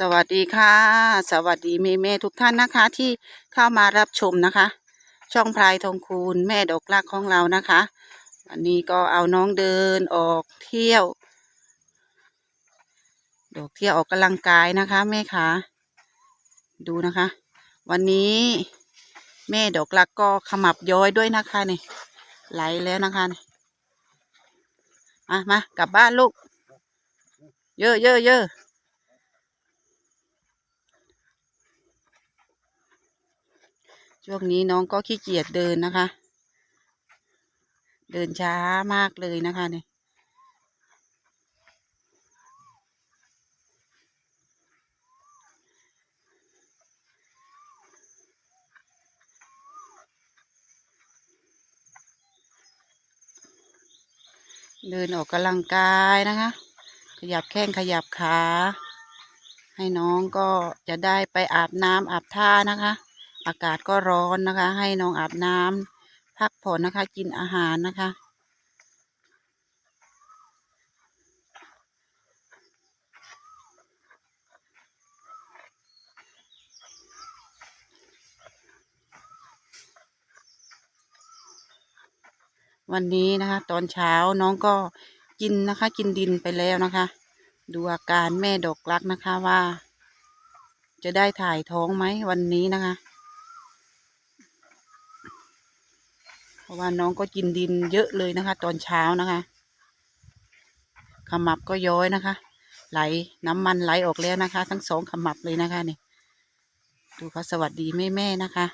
สวัสดีค่ะ สวัสดีเมเมทุกท่านนะคะ ที่เข้ามารับชมนะคะ ช่องพลายทองคูณแม่ดอกรักของเรานะคะ วันนี้ก็เอาน้องเดินออกเที่ยวดอกเที่ยวออกกำลังกายนะคะแม่คะดูนะคะ วันนี้แม่ดอกรักก็ขมับย้อยด้วยนะคะนี่ไหลแล้วนะคะนี่มามากลับบ้านลูก เยอะเยอะเยอะ ช่วงนี้น้องก็ขี้เกียจเดินนะคะ เดินช้ามากเลยนะคะเนี่ยเดินออกกำลังกายนะคะ ขยับแข้งขยับขา ให้น้องก็จะได้ไปอาบน้ำอาบท่านะคะ อากาศก็ร้อนนะคะ ให้น้องอาบน้ำพักผ่อนนะคะ กินอาหารนะคะวันนี้นะคะ ตอนเช้าน้องก็กินนะคะ กินดินไปแล้วนะคะ ดูอาการแม่ดอกรักนะคะว่า จะได้ถ่ายท้องไหมวันนี้นะคะ เพ ราะว่าน้องก็กินดินเยอะเลยนะคะ ตอนเช้านะคะขมับก็ย้อยนะคะ ไหลน้ำมันไหลออกแล้วนะคะ ทั้งสองขมับเลยนะคะนี่ดูเขาสวัสดีแม่แม่นะคะ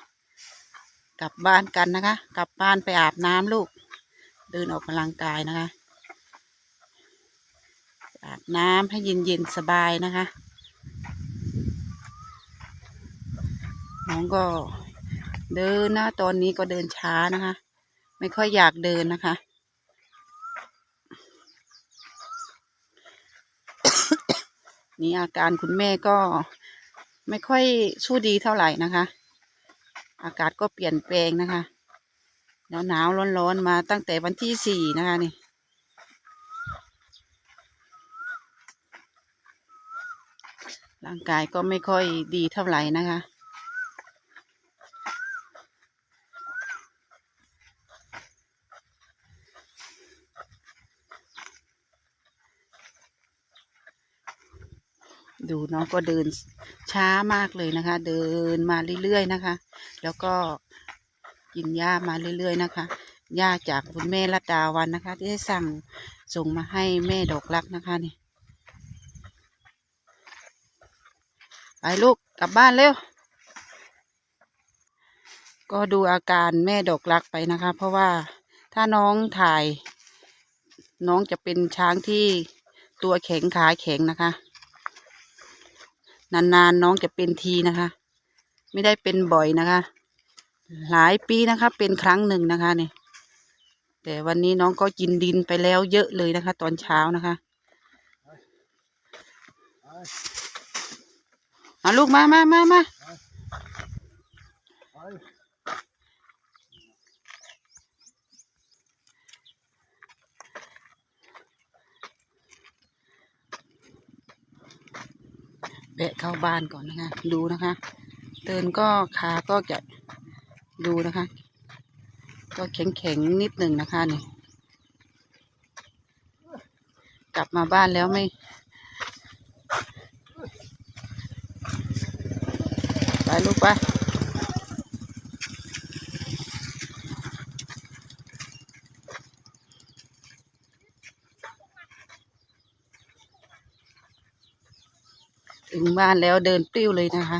กลับบ้านกันนะคะ กลับบ้านไปอาบน้ำลูก เดินออกกำลังกายนะคะ อาบน้ำให้เย็นๆสบายนะคะน้องก็เดินนะตอนนี้ก็เดินช้านะคะ ไม่ค่อยอยากเดินนะคะ นี่อาการคุณแม่ก็ไม่ค่อยสู้ดีเท่าไหร่นะคะ อากาศก็เปลี่ยนแปลงนะคะหนาวหนาวร้อนร้อนๆมาตั้งแต่วันที่สี่นะคะนี่ร่างกายก็ไม่ค่อยดีเท่าไหร่นะคะ ดูน้องก็เดินช้ามากเลยนะคะ เดินมาเรื่อยๆนะคะ แล้วก็กินหญ้ามาเรื่อยๆนะคะหญ้าจากคุณแม่รัตดาวันนะคะ ที่ได้สั่งส่งมาให้แม่ดอกรักนะคะนี่ไปลูกกลับบ้านเร็ว ก็ดูอาการแม่ดอกรักไปนะคะ เพราะว่าถ้าน้องถ่าย น้องจะเป็นช้างที่ตัวแข็งขาแข็งนะคะ นานๆนน้องจะเป็นทีนะคะ ไม่ได้เป็นบ่อยนะคะ หลายปีนะคะ เป็นครั้งหนึ่งนะคะเนี่ยแต่วันนี้น้องก็กินดินไปแล้วเยอะเลยนะคะ ตอนเช้านะคะมาลูกมามามามา แวะเข้าบ้านก่อนนะคะ ดูนะคะเดินก็ขาก็จะดูนะคะ ก็แข็งแข็งๆนิดหนึ่งนะคะนี่กลับมาบ้านแล้วไม่ไปลูกไป บ้านแล้วเดินปลิ้วเลยนะคะ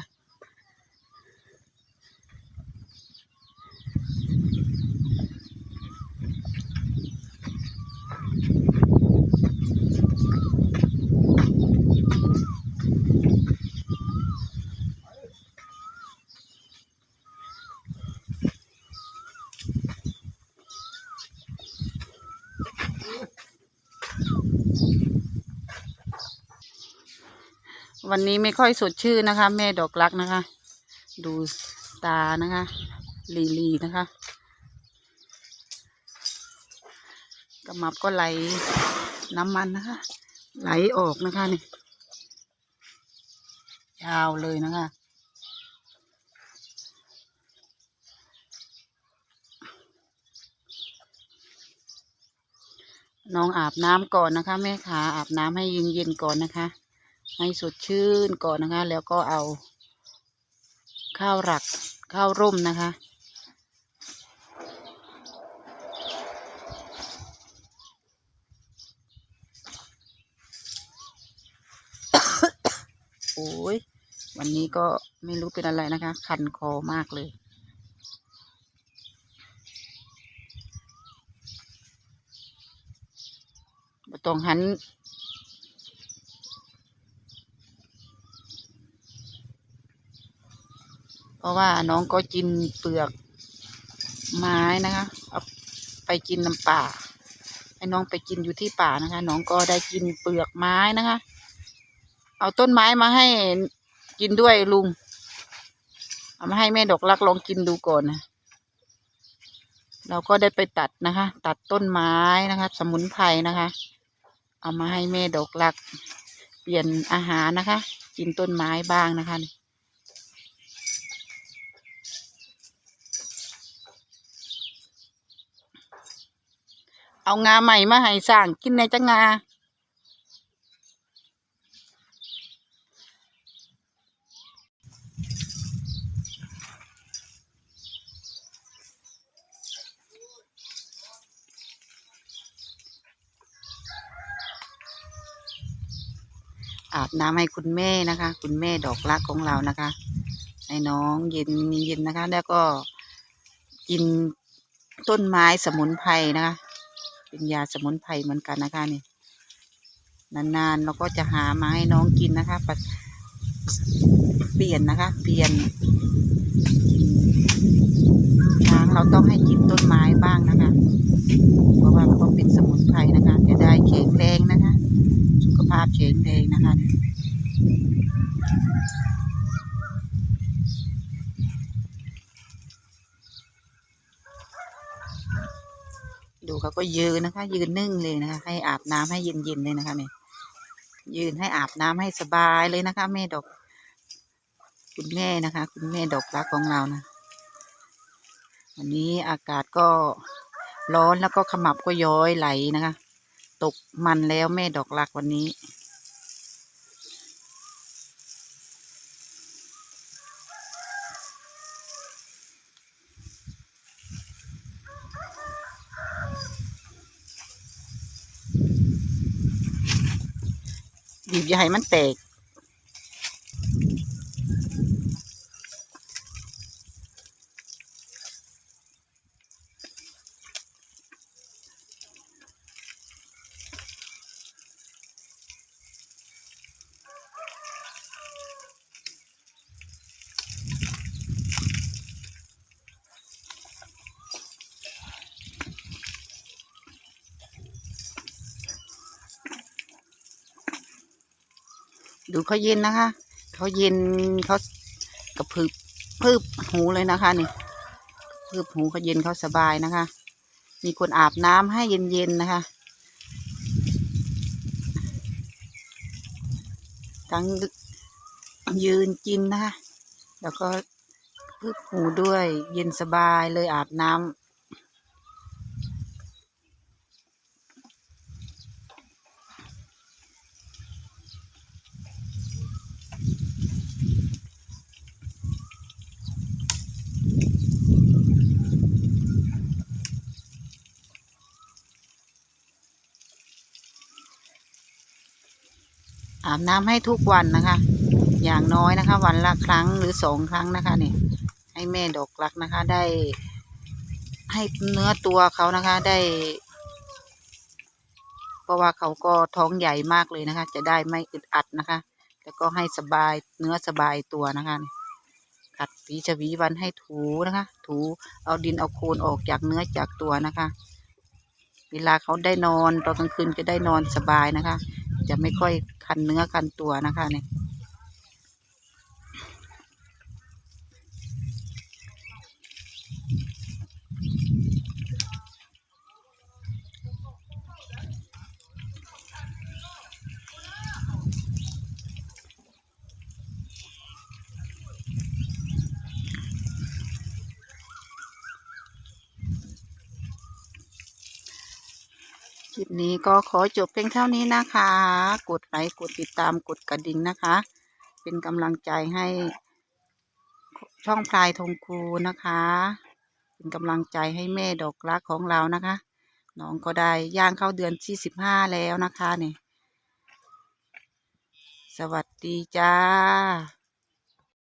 วันนี้ไม่ค่อยสดชื่นนะคะ แม่ดอกรักนะคะ ดูตานะคะลีลีนะคะกระมับก็ไหลน้ำมันนะคะ ไหลออกนะคะนี่ยาวเลยนะคะน้องอาบน้ำก่อนนะคะ แม่ขาอาบน้ำให้เย็นๆก่อนนะคะ ให้สดชื่นก่อนนะคะ แล้วก็เอา ข้าวหลักข้าวร่มนะคะ โอ้ยวันนี้ก็ไม่รู้เป็นอะไรนะคะ คันคอมากเลยต้องหัน เพราะว่าน้องก็กินเปลือกไม้นะคะเอาไปกินน้ำป่าให้น้องไปกินอยู่ที่ป่านะคะ น้องก็ได้กินเปลือกไม้นะคะ เอาต้นไม้มาให้กินด้วยลุง เอามาให้แม่ดอกรักลองกินดูก่อนนะเราก็ได้ไปตัดนะคะ ตัดต้นไม้นะคะ สมุนไพรนะคะ เอามาให้แม่ดอกรัก เปลี่ยนอาหารนะคะ กินต้นไม้บ้างนะคะ เอางาใหม่มาให้สร้างกินในจังงาอาบน้ำให้คุณแม่นะคะ คุณแม่ดอกรักของเรานะคะให้น้องเย็นเย็นนะคะ แล้วก็กินต้นไม้สมุนไพรนะคะ เป็นยาสมุนไพรเหมือนกันนะคะนี่นานๆเราก็จะหามาให้น้องกินนะคะเปลี่ยนนะคะ เปลี่ยนช้างเราต้องให้กินต้นไม้บ้างนะคะ เพราะว่าก็เป็นสมุนไพรนะคะจะได้แข็งแรงนะคะ สุขภาพแข็งแรงนะคะ เขาก็ยืนนะคะ ยืนนึ่งเลยนะคะ ให้อาบน้ำให้เย็นๆเลยนะคะเนี่ยยืนให้อาบน้ำให้สบายเลยนะคะ แม่ดอก คุณแม่นะคะ คุณแม่ดอกรักของเรานะวันนี้อากาศก็ร้อนแล้วก็ขมับก็ย้อยไหลนะคะ ตกมันแล้วแม่ดอกรักวันนี้ บีบอย่าให้มันแตก ดูเขาเย็นนะคะเขาเย็นเขากระพึบพึบหูเลยนะคะนี่พึบหูเขาเย็นเขาสบายนะคะ มีคนอาบน้ำให้เย็นๆนะคะ ทั้งยืนกินนะคะ แล้วก็พึบหูด้วยเย็นสบายเลยอาบน้ำ อาบน้ำให้ทุกวันนะคะ อย่างน้อยนะคะ วันละครั้งหรือสองครั้งนะคะเนี่ยให้แม่ดอกรักนะคะ ได้ ให้เนื้อตัวเขานะคะได้ เพราะว่าเขาก็ท้องใหญ่มากเลยนะคะ จะได้ไม่อึดอัดนะคะ แล้วก็ให้สบายเนื้อสบายตัวนะคะขัดสีชวีวันให้ถูนะคะ ถูเอาดินเอาโคลนออกจากเนื้อจากตัวนะคะ เวลาเขาได้นอนตอนกลางคืนจะได้นอนสบายนะคะ จะไม่ค่อยคันเนื้อคันตัวนะคะเนี่ย ลิปนี้ก็ขอจบเพียงเท่านี้นะคะ กดไลค์กดติดตามกดกระดิ่งนะคะ เป็นกำลังใจให้ช่องพลายทงคูนะคะ เป็นกำลังใจให้แม่ดอกรักของเรานะคะน้องก็ได้ย่างเข้าเดือนที่สิบห้าแล้วนะคะนี่สวัสดีจ้า